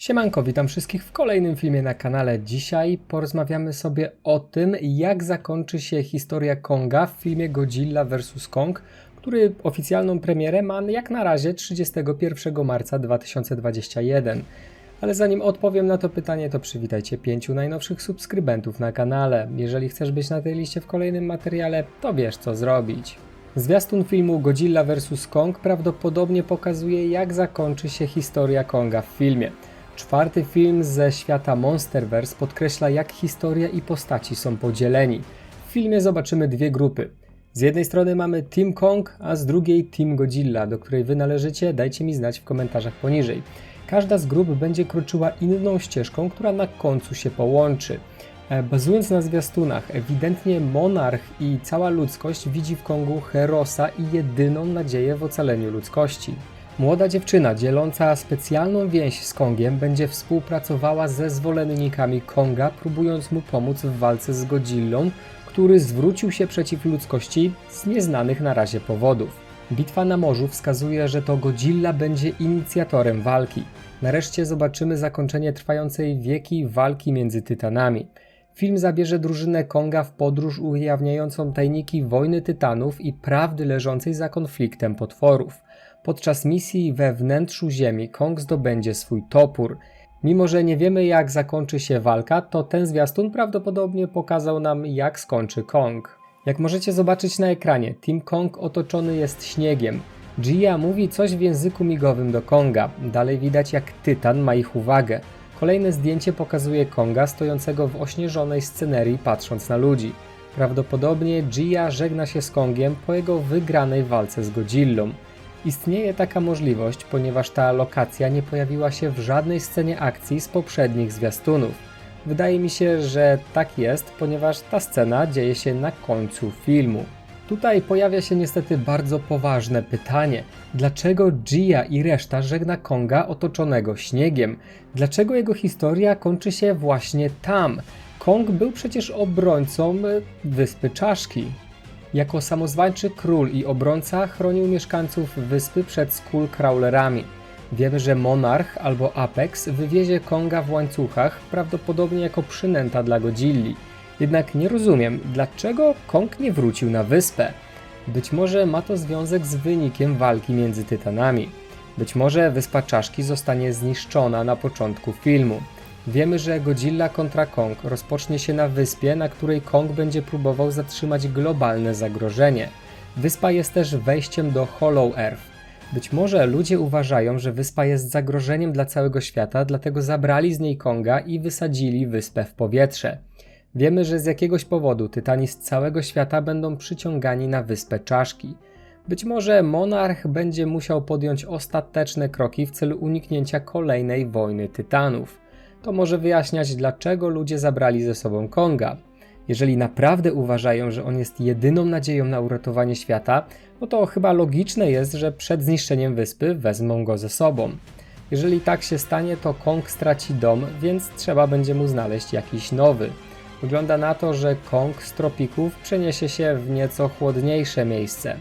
Siemanko, witam wszystkich w kolejnym filmie na kanale. Dzisiaj porozmawiamy sobie o tym, jak zakończy się historia Konga w filmie Godzilla vs. Kong, który oficjalną premierę ma jak na razie 31 marca 2021. Ale zanim odpowiem na to pytanie, to przywitajcie pięciu najnowszych subskrybentów na kanale. Jeżeli chcesz być na tej liście w kolejnym materiale, to wiesz co zrobić. Zwiastun filmu Godzilla vs. Kong prawdopodobnie pokazuje, jak zakończy się historia Konga w filmie. Czwarty film ze świata Monsterverse podkreśla, jak historia i postaci są podzieleni. W filmie zobaczymy dwie grupy. Z jednej strony mamy Team Kong, a z drugiej Team Godzilla, do której wy należycie, dajcie mi znać w komentarzach poniżej. Każda z grup będzie kroczyła inną ścieżką, która na końcu się połączy. E, Bazując na zwiastunach, ewidentnie monarch i cała ludzkość widzi w Kongu Herosa i jedyną nadzieję w ocaleniu ludzkości. Młoda dziewczyna dzieląca specjalną więź z Kongiem będzie współpracowała ze zwolennikami Konga, próbując mu pomóc w walce z Godzillą, który zwrócił się przeciw ludzkości z nieznanych na razie powodów. Bitwa na morzu wskazuje, że to Godzilla będzie inicjatorem walki. Nareszcie zobaczymy zakończenie trwającej wieki walki między tytanami. Film zabierze drużynę Konga w podróż ujawniającą tajniki wojny tytanów i prawdy leżącej za konfliktem potworów. Podczas misji we wnętrzu Ziemi Kong zdobędzie swój topór. Mimo, że nie wiemy jak zakończy się walka, to ten zwiastun prawdopodobnie pokazał nam jak skończy Kong. Jak możecie zobaczyć na ekranie, Team Kong otoczony jest śniegiem. Gia mówi coś w języku migowym do Konga. Dalej widać jak Tytan ma ich uwagę. Kolejne zdjęcie pokazuje Konga stojącego w ośnieżonej scenerii patrząc na ludzi. Prawdopodobnie Gia żegna się z Kongiem po jego wygranej walce z Godzillą. Istnieje taka możliwość, ponieważ ta lokacja nie pojawiła się w żadnej scenie akcji z poprzednich zwiastunów. Wydaje mi się, że tak jest, ponieważ ta scena dzieje się na końcu filmu. Tutaj pojawia się niestety bardzo poważne pytanie: dlaczego Gia i reszta żegna Konga otoczonego śniegiem? Dlaczego jego historia kończy się właśnie tam? Kong był przecież obrońcą e, wyspy Czaszki. Jako samozwańczy król i obrońca chronił mieszkańców wyspy przed Skullcrawlerami. Wiemy, że Monarch albo Apex wywiezie Konga w łańcuchach, prawdopodobnie jako przynęta dla Godzilli. Jednak nie rozumiem, dlaczego Kong nie wrócił na wyspę. Być może ma to związek z wynikiem walki między tytanami. Być może wyspa Czaszki zostanie zniszczona na początku filmu. Wiemy, że Godzilla kontra Kong rozpocznie się na wyspie, na której Kong będzie próbował zatrzymać globalne zagrożenie. Wyspa jest też wejściem do Hollow Earth. Być może ludzie uważają, że wyspa jest zagrożeniem dla całego świata, dlatego zabrali z niej Konga i wysadzili wyspę w powietrze. Wiemy, że z jakiegoś powodu tytani z całego świata będą przyciągani na wyspę Czaszki. Być może monarch będzie musiał podjąć ostateczne kroki w celu uniknięcia kolejnej wojny tytanów. To może wyjaśniać, dlaczego ludzie zabrali ze sobą Konga. Jeżeli naprawdę uważają, że on jest jedyną nadzieją na uratowanie świata, no to chyba logiczne jest, że przed zniszczeniem wyspy wezmą go ze sobą. Jeżeli tak się stanie, to Kong straci dom, więc trzeba będzie mu znaleźć jakiś nowy. Wygląda na to, że Kong z tropików przeniesie się w nieco chłodniejsze miejsce.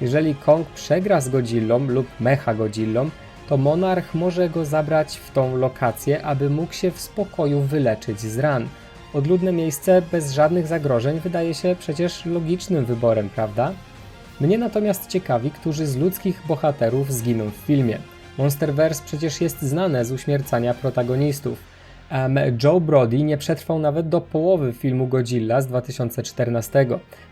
Jeżeli Kong przegra z Godzillą lub Mecha Godzillą, to Monarch może go zabrać w tą lokację, aby mógł się w spokoju wyleczyć z ran. Odludne miejsce bez żadnych zagrożeń wydaje się przecież logicznym wyborem, prawda? Mnie natomiast ciekawi, którzy z ludzkich bohaterów zginą w filmie. Monsterverse przecież jest znane z uśmiercania protagonistów. Em, Joe Brody nie przetrwał nawet do połowy filmu Godzilla z 2014.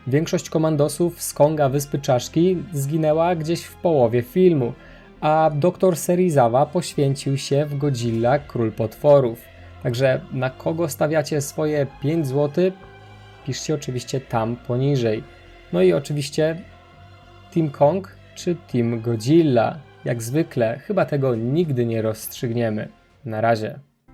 Większość komandosów z Konga Wyspy Czaszki zginęła gdzieś w połowie filmu, a dr Serizawa poświęcił się w Godzilla Król Potworów. Także na kogo stawiacie swoje 5 zł? Piszcie oczywiście tam poniżej. No i oczywiście Team Kong czy Team Godzilla. Jak zwykle, chyba tego nigdy nie rozstrzygniemy. Na razie.